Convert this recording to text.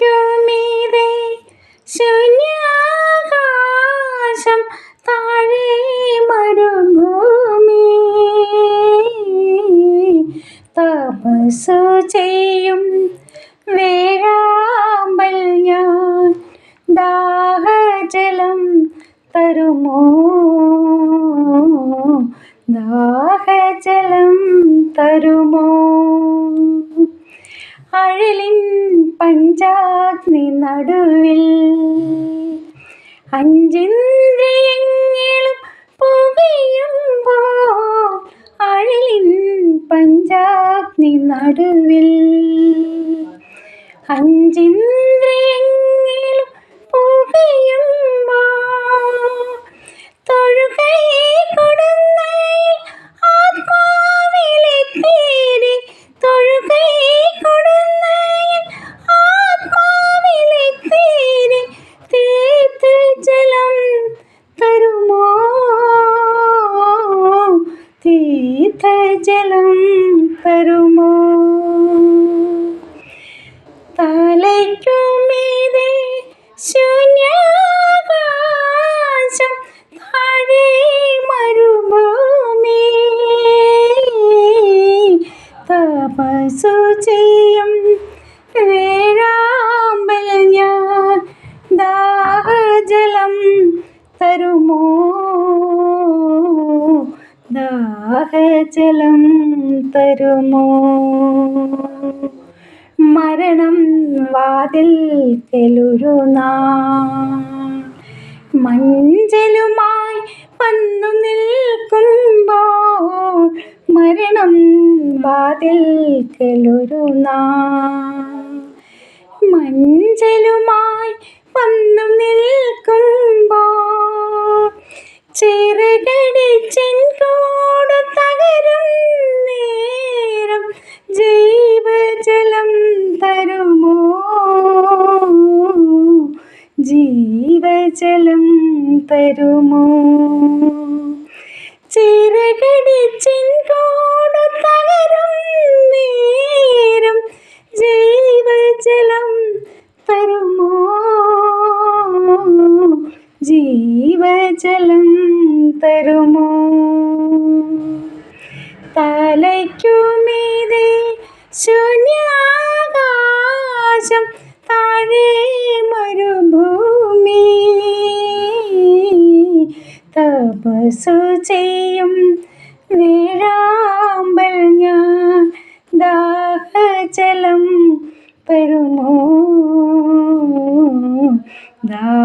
തലയ്ക്കുമീതെ ശൂന്യാകാശം താഴെ മരുഭൂമി. തപസ്സു ചെയ്യും വേഴാമ്പൽ ഞാൻ. ദാഹജലം തരുമോ? ദാഹജലം തരുമോ? അഴലിൻ പഞ്ചാഗ്നി നടുവിൽ അഞ്ചിന്ദ്രിയങ്ങളും പുകയുമ്പോൾ അഴലിൻ പഞ്ചാഗ്നി നടുവിൽ അഞ്ചിന്ദ്രിയങ്ങളും പുകയുമ്പോൾ ജലം തരുമോ? തലയ്ക്കുമീതെ ശൂന്യാകാശം താഴെ തരുമോ? ദാഹജലം തരുമോ? മരണം വാതിൽ കെലുരു മഞ്ചലുമായി വന്നു നിൽക്കുമ്പോൾ മരണം വാതിൽ കെലുരു മഞ്ചലുമായി വന്നു നിൽക്കുമ്പോൾ തരുമോ? ചിറകടിച്ചിൻ കൂട് തകരും നേരം ജീവജലം തരുമോ? ജീവജലം തരുമോ? തലയ്ക്കുമീതെ തപസ്സു ചെയ്യും. ഞാൻ ദാഹജലം പെരുമോ ദാഹജലം